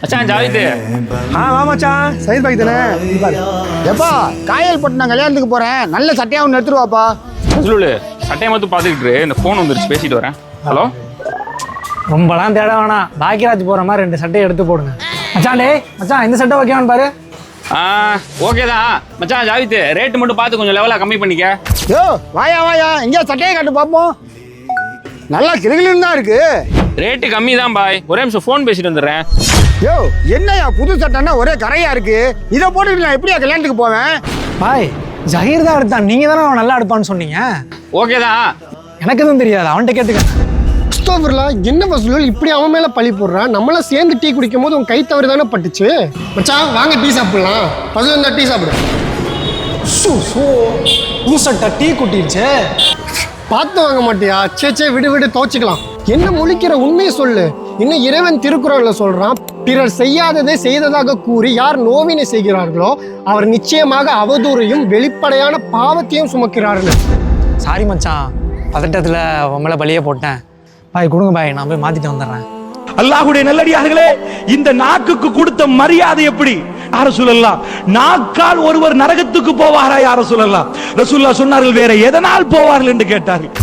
மச்சான் ஜாவித்து ஆ வா மச்சான். சைஸ் பாக்கி தானே. எப்பா காயல் போட்டு நான் கல்யாணத்துக்கு போறேன். நல்ல சட்டையா ஒன்று எடுத்துட்டு வாப்பா. சொல்லு சட்டையை மட்டும் பார்த்துக்கிட்டு இரு. இந்த ஃபோன் வந்துருச்சு பேசிட்டு வரேன். ஹலோ? ரொம்பலாம் தேட வேணாம். பாக்கியராஜ் போற மாதிரி ரெண்டு சட்டையை எடுத்து போடுங்க. மச்சான் டேய் மச்சான் இந்த சட்டை ஓகேவான்னு பாரு. ஆ ஓகே தான். மச்சான் ஜாவித்து ரேட்டு மட்டும் பார்த்து கொஞ்சம் லெவலாக கம்மி பண்ணிக்க. யோ வாயா வாயா. எங்கேயா சட்டையை காட்டு பார்ப்போம். நல்லா கிருகிலுன்னு தான் இருக்கு. ரேட்டு கம்மி தான் பாய். ஒரே நிமிஷம் ஃபோன் பேசிட்டு வந்துடுறேன். யோ என்னய்யா புது சட்டைன்னா ஒரே கரையா இருக்கு? இதை போட்டுட்டு நான் எப்படியா கல்யாணத்துக்கு போவேன்? பாய் ஜஹீர் தான் எடுத்தான். நீங்க தானே அவன் நல்லா எடுப்பான்னு சொன்னீங்க? ஓகே தான். எனக்கு எதுவும் தெரியாது. அவன்கிட்ட கேட்டுக்க கிறிஸ்டோபர்லா என்ன வசூல் இப்படி அவன் மேல பழி போடுறான் நம்மளாம் சேர்ந்து டீ குடிக்கும் போது உன் கை தவறு தானே பட்டுச்சு? மச்சான் வாங்க டீ சாப்பிடலாம். வசூல் இருந்தா டீ சாப்பிடு. சூ சூ. புது சட்டை டீ குட்டிருச்சு. பார்த்து வாங்க மாட்டியா? சே சே விடு விடு துவச்சிக்கலாம். என்ன முழிக்கிற உண்மையை சொல்லு. இன்னும் இறைவன் திருக்குறள்ல சொல்றான் பிறர் செய்யாததை செய்ததாக கூறி யார் நோவினை செய்கிறார்களோ அவர் நிச்சயமாக அவதூறையும் வெளிப்படையான பாவத்தையும் சுமக்கிறார்கள். சாரி மச்சான் பதட்டத்தில் மேலே பலியே போட்டேன். பாய் கொடுங்க பாய் நான் போய் மாத்திட்டு வந்துடுறேன். அல்லாஹ்வுடைய நல்லடியார்களே இந்த நாக்குக்கு கொடுத்த மரியாதை எப்படி? யார சொல்லலாம் நாக்கால் ஒருவர் நரகத்துக்கு போவாரா யார சொல்லலாம் ரசூல்லா சொன்னார்கள் வேற எதனால் போவார்கள் என்று கேட்டார்கள்.